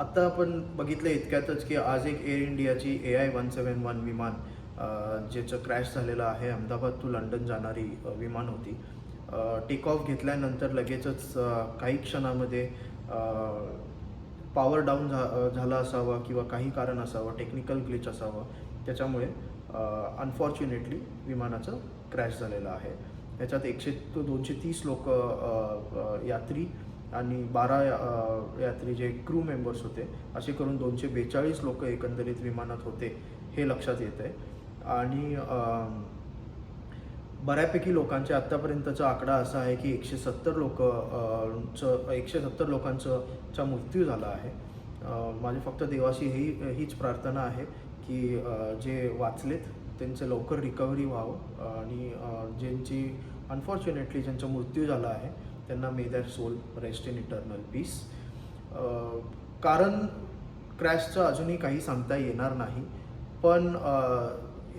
आत्ता आपण बघितलं इतक्यातच की आज एक एअर इंडियाची A I one seven one विमान ज्याचं क्रॅश झालेलं आहे. अहमदाबाद टू लंडन जाणारी विमान होती. टेक ऑफ घेतल्यानंतर लगेचच काही क्षणामध्ये पॉवर डाऊन झा झाला असावा किंवा काही कारण असावं टेक्निकल ग्लिच असावं त्याच्यामुळे अनफॉर्च्युनेटली विमानाचं क्रॅश झालेलं आहे. त्याच्यात एकशे दोनशे तीस लोक यात्री आणि बारा यात्री जे क्रू मेंबर्स होते असे करून दोनशे बेचाळीस लोक एकंदरीत विमानात होते हे लक्षात येत आहे. आणि बऱ्यापैकी लोकांचे आत्तापर्यंतचा आकडा असा आहे की एकशे सत्तर लोक चं एकशे सत्तर लोकांचं चा मृत्यू झाला आहे. माझी फक्त देवाशी ही हीच प्रार्थना आहे की जे वाचलेत त्यांचं लवकर रिकव्हरी व्हावं. आणि ज्यांची अनफॉर्च्युनेटली ज्यांचा मृत्यू झाला आहे त्यांना may their soul rest in eternal peace कारण क्रॅशचं अजूनही काही सांगता येणार नाही पण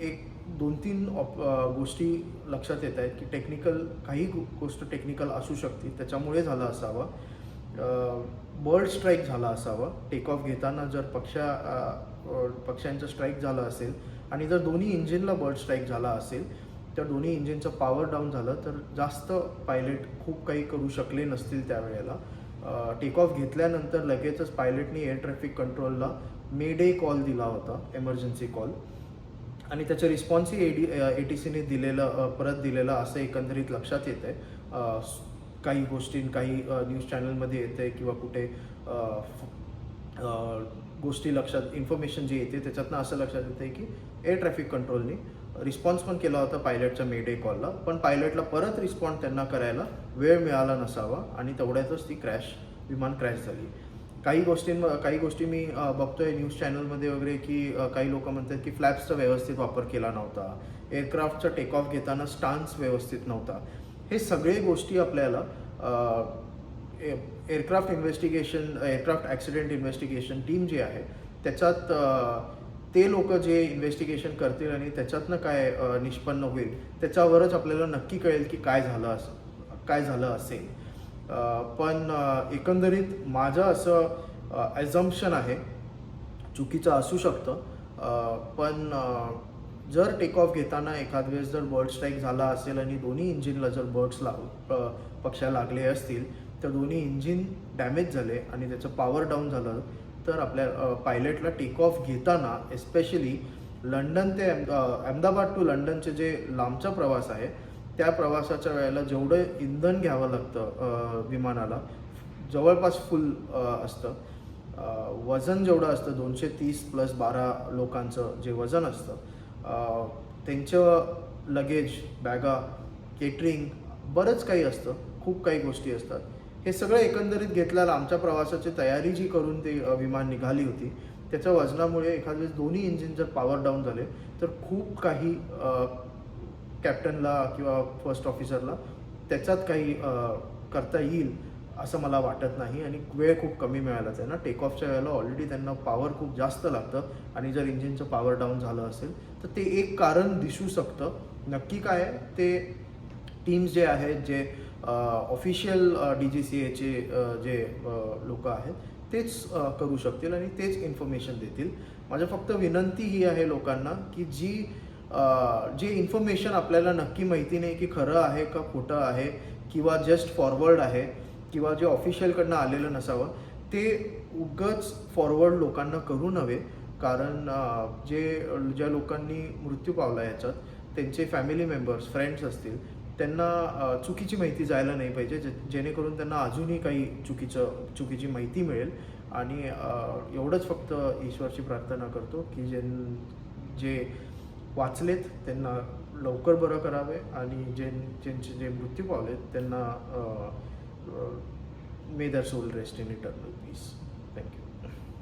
एक दोन तीन ऑप गोष्टी लक्षात येत आहेत की टेक्निकल काही गोष्ट टेक्निकल असू शकते. त्याच्यामुळे झालं असावं. बर्ड स्ट्राईक झाला असावा. टेक ऑफ घेताना जर पक्षा पक्ष्यांचं स्ट्राईक झालं असेल आणि जर दोन्ही इंजिनला बर्ड स्ट्राईक झाला असेल त्या दोन्ही इंजिनचं पॉवर डाऊन झालं तर जास्त पायलट खूप काही करू शकले नसतील त्यावेळेला. टेक ऑफ घेतल्यानंतर लगेचच पायलटनी एअर ट्रॅफिक कंट्रोलला मे डे कॉल दिला होता एमर्जन्सी कॉल आणि त्याचं रिस्पॉन्सही ए डी ए टी सीने दिलेलं परत दिलेलं असं एकंदरीत लक्षात येतं आहे काही गोष्टी काही न्यूज चॅनलमध्ये येते किंवा कुठे गोष्टी लक्षात इन्फॉर्मेशन जी येते त्याच्यातनं असं लक्षात येतं आहे की एअर ट्रॅफिक कंट्रोलने रिस्पॉन्स पण केला होता पायलटच्या मेडे कॉलला पण पायलटला परत रिस्पॉन्ड त्यांना करायला वेळ मिळाला नसावा आणि तेवढ्यातच ती क्रॅश विमान क्रॅश झाली. काही गोष्टींम काही गोष्टी मी बघतोय न्यूज चॅनलमध्ये वगैरे की काही लोक म्हणतात की फ्लॅप्सचा व्यवस्थित वापर केला नव्हता. एअरक्राफ्टचा टेक ऑफ घेताना स्टान्स व्यवस्थित नव्हता. हे सगळे गोष्टी आपल्याला aircraft investigation aircraft accident investigation team जी आहे त्याच्यात ते लोक जे इन्व्हेस्टिगेशन करतील आणि त्याच्यातनं काय निष्पन्न होईल त्याच्यावरच आपल्याला नक्की कळेल की काय झालं असं काय झालं असेल. पण एकंदरीत माझं असं ॲझम्पशन आहे चुकीचं असू शकतं. पण जर टेक ऑफ घेताना एखाद वेळेस जर बर्ड स्ट्राईक झाला असेल आणि दोन्ही इंजिनला जर बर्ड्स ला पक्षा लागले असतील तर दोन्ही इंजिन डॅमेज झाले आणि त्याचं पॉवर डाऊन झालं तर आपल्या पायलटला टेक ऑफ घेताना एस्पेशली लंडन ते अहमदाबाद टू लंडनचे जे लांबचा प्रवास आहे त्या प्रवासाच्या वेळेला जेवढं इंधन घ्यावं लागतं विमानाला जवळपास फुल असतं. वजन जेवढं असतं दोनशे तीस प्लस बारा लोकांचं जे वजन असतं त्यांचं लगेज बॅगा केटरिंग बरंच काही असतं. खूप काही गोष्टी असतात. हे सगळं एकंदरीत घेतल्याला आमच्या प्रवासाची तयारी जी करून ती विमान निघाली होती त्याच्या वजनामुळे एखाद्या वेळेस दोन्ही इंजिन जर पॉवर डाऊन झाले तर खूप काही कॅप्टनला किंवा फर्स्ट ऑफिसरला त्याच्यात काही करता येईल असं मला वाटत नाही आणि वेळ खूप कमी मिळाला त्यांना टेक ऑफच्या वेळेला ऑलरेडी त्यांना पॉवर खूप जास्त लागतं आणि जर इंजिनचं पॉवर डाऊन झालं असेल तर ते एक कारण दिसू शकतं. नक्की काय ते टीम्स जे आहेत जे ऑफिशियल डी जी सी एचे जे लोक आहेत तेच करू शकतील आणि तेच इन्फॉर्मेशन देतील. माझ्या फक्त विनंती ही आहे लोकांना की जी जे इन्फॉर्मेशन आपल्याला नक्की माहिती नाही की खरं आहे का खोटं आहे किंवा जस्ट फॉरवर्ड आहे किंवा जे ऑफिशियलकडनं आलेलं नसावं ते उगच फॉरवर्ड लोकांना करू नव्हे. कारण जे ज्या लोकांनी मृत्यू पावला याच्यात त्यांचे फॅमिली मेंबर्स फ्रेंड्स असतील त्यांना चुकीची माहिती जायला नाही पाहिजे जे जेणेकरून त्यांना अजूनही काही चुकीचं चुकीची माहिती मिळेल. आणि एवढंच फक्त ईश्वरची प्रार्थना करतो की जे जे वाचलेत त्यांना लवकर बरं करावे आणि जे ज्यांचे जे मृत्यू पावलेत त्यांना may their soul rest in eternal peace